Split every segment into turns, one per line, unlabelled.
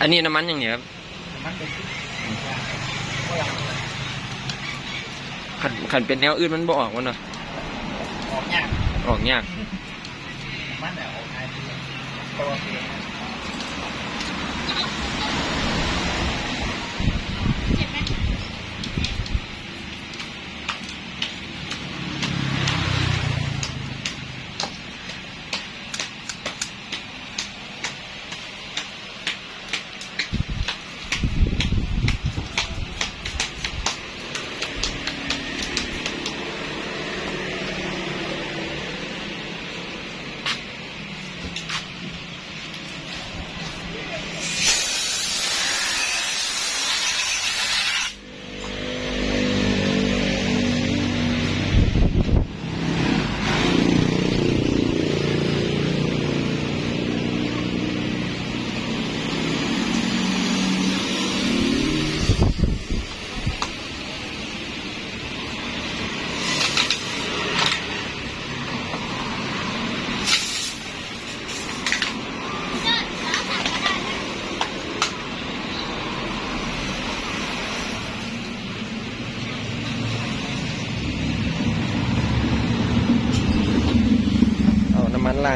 อันนี้น้ำมันอย่างเนี้ยครับ
มันเป็นก็ยัง
ขันขันเป็นแนวอื่นมันบ่ออกวะเนาะ
ออกยาก
ออกยาก
มันแต่ออกง่ายที่ตัวเอง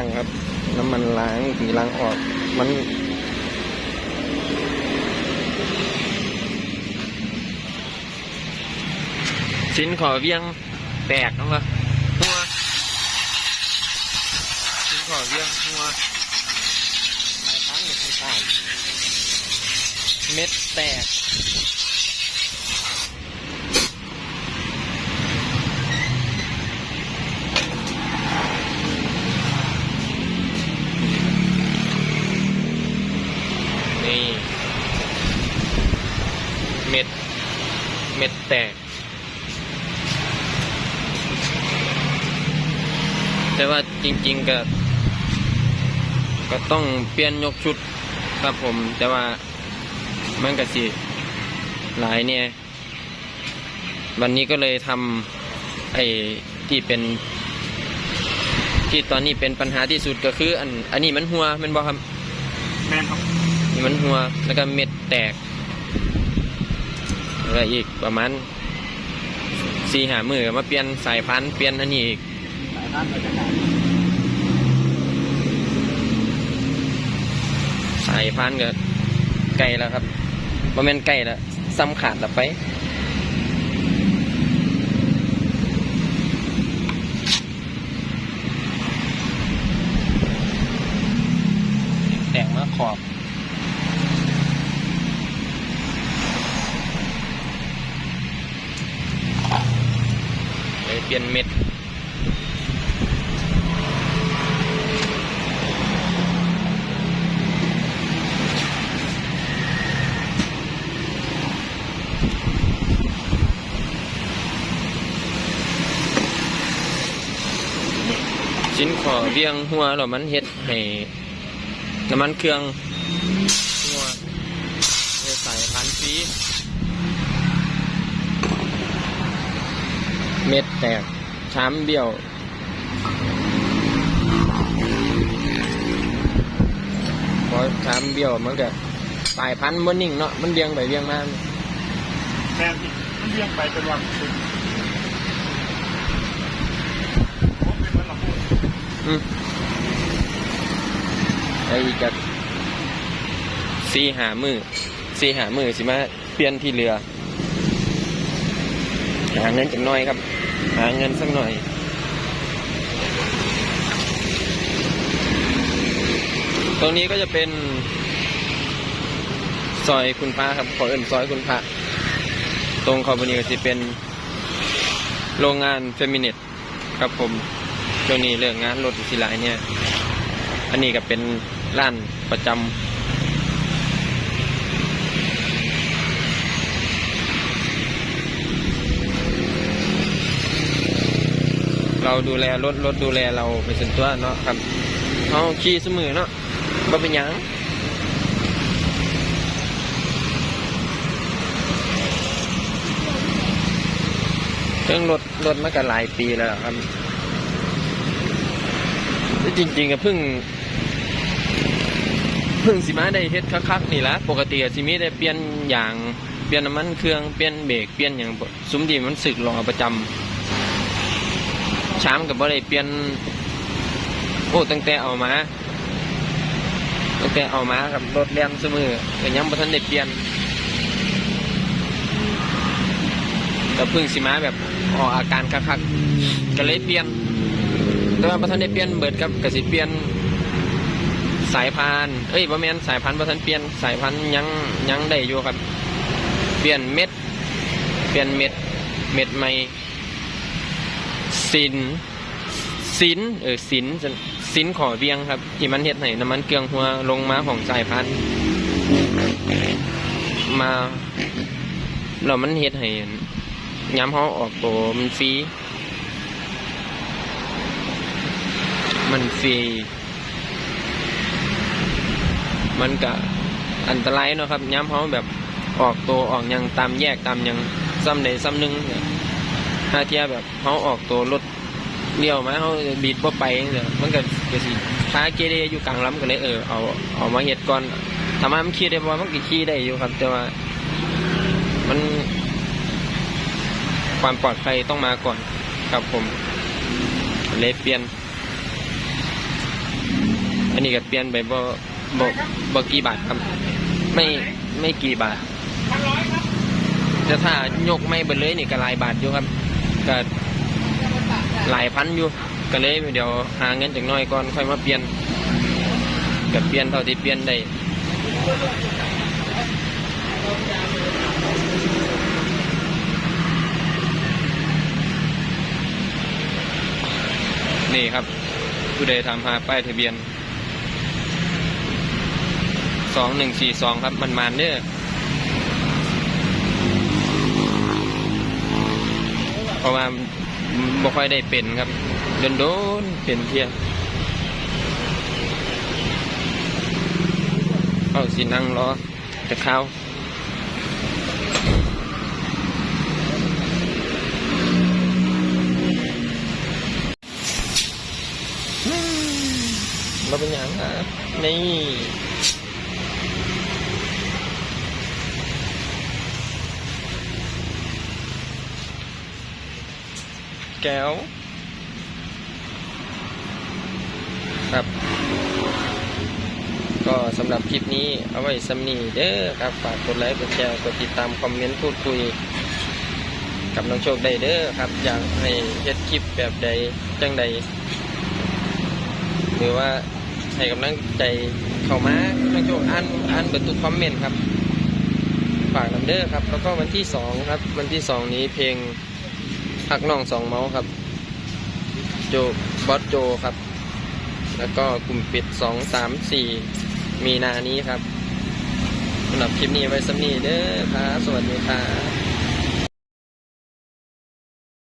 า
น้ำมันล้างครับ น้ำมันล้างสีล้างออก มัน ชิ้นขอเวียงแตกนะวะหัวชิ้นขอเวียงหัวหลายครั้งอยู่ข้งเม็ดแตก เม็ด เม็ดแตก แต่ว่าจริง ๆ ก็ ก็ต้องเปลี่ยนยกชุดครับผม แต่ว่ามันก็สิหลายเนี่ย วันนี้ก็เลยทำไอ้ที่เป็น ที่ตอนนี้เป็นปัญหาที่สุดก็คือ อัน อันนี้มันหัวแมันบอกครับ
แม่นครับ
นี่มันหัวแล้วก็เม็ดแตก แล้วอีกประมาณสี่หามือมาเปลี่ยนสายพันธุ์เปลี่ยนอันนี้อีก
สายน้ำราชการ
สายพันธุ์ก็ไกลแล้วครับประมาณไกลแล้วซ้ำขาดแล้วไป เปลี่ยนเม็ดชิ้นขอเบียงหัวแล้วมันเฮ็ดให้น้ำมันเครื่องหัวใส่พันฟ เม็ดแตกช้ำเบี้ยว พอช้ำเบี้ยวมันก็สายพันธุ์มันนิ่งเนาะมันเบียงไปเบียงมา
แม่นที่มันเลี้ยงไปเป็นวันสุดผมเป็นเหมือนเราพูด
อืมไอ้จะสี่หามือสี่หามือสิมาเปลี่ยนที่เรือ หาเงินจักหน่อยครับ หาเงินสักหน่อยตรงนี้ก็จะเป็น ซอยคุณพระครับขอเอิ่นซอยคุณพระตรงคอมพานีก็จะเป็น โรงงานเฟมินิตครับผมช่วงนี้เรื่องงานรถสิลายเนี่ย อันนี้ก็เป็นร้านประจำ เราดูแลรถรถดูแลเราไปส่วนตัวเนาะครับเอาขี่เสมอเนาะบ่เป็นหยังเรื่องรถรถมากันหลายปีแล้วครับจริงๆก็เพิ่งเพิ่งสิมาได้เฮ็ดคักๆนี่ละปกติสิมีได้เปลี่ยนอย่างเปลี่ยนน้ำมันเครื่องเปลี่ยนเบรกเปลี่ยนอย่างซุ้มดีมันสึกรอประจำ ชามกับบ่ได้เปลี่ยน โอ้ ตั้งแต่เอามา ตั้งแต่เอามากับรถแล่นเสมอแต่ยังบ่ทันได้เปลี่ยนแต่พิ่งสิมาแบบออกอาการคักๆก็เลยเปลี่ยน แต่ว่าบ่ทันได้เปลี่ยนเบิดครับกสิเปลี่ยนสายพานเอ้ยบ่แม่นสายพันบ่ทันเปลี่ยนสายพันยังยังได้อยู่ครับ เปลี่ยนเม็ด เปลี่ยนเม็ด เม็ดใหม่ สินสินเออสินสินขอเวียงครับที่มันเฮ็ดให้น้ำมันเกลืองหัวลงมาของสายพันธุ์มาแล้วมันเฮ็ดให้ย้ำเฮาออกตัวมันฟรีมันฟรีมันก็อันตรายเนาะครับย้ำเขาแบบออกตัวออกยังตามแยกตามยังซ้ำใดซ้ำหนึ่งเนี่ย ถ้าเทียบแบบเขาออกตัวรถเลี้ยวมาเขาบีดบ่ไปเนี่ยมันก็ก็สิท้าเกเรอยู่กลางลำก็เลยเออเอาเอามาเฮ็ดก่อนทำให้มันขี่ได้บ่มันก็ขี่ได้อยู่ครับ แต่ว่า มัน ความปลอดภัยต้องมาก่อนครับผมเลยเปลี่ยน อันนี้ก็เปลี่ยนไปบ่บ่บ่กี่บาทครับ ไม่ไม่กี่บาทแต่ถ้ายกไม่เบิดเลยนี่ก็หลายบาทอยู่ครับ ก็หลายพันอยู่ก็เลยเดี๋ยวหาเงินจากน้อยก่อนค่อยมาเปลี่ยนก็เปลี่ยนเท่าที่เปลี่ยนได้นี่ครับ ผู้ใดทำหาป้ายทะเบียนสองหนึ่งสี่สองครับ มันมาเด้อเพราะ ว่าบ่ค่อยได้เป็นครับโดนโดนเป็นเที่ยเอาสินั่งรอจะเข้าอืมเราเป็นอย่างอะนี่ แก้ว ครับ ก็สำหรับคลิปนี้เอาไว้สำนีเด้อครับ ฝากกดไลค์กดแชร์กดติดตามคอมเมนต์พูดคุย กับน้องโชคได้เด้อครับ อยากให้เฮ็ดคลิปแบบใดจังใดหรือว่าให้กำลังใจเข้ามาน้องโชคอ่านอ่านเปิดทุกคอมเมนต์ครับฝากนำเด้อครับ แล้วก็วันที่สองครับ วันที่สองนี้เพลง พักน้องสองเมาส์ครับ โจบอสโจครับ แล้วก็กลุ่มปิดสองสามสี่มีนานี้ครับสำหรับคลิปนี้ไว้สำนีเด้อครับสวัสดีครับ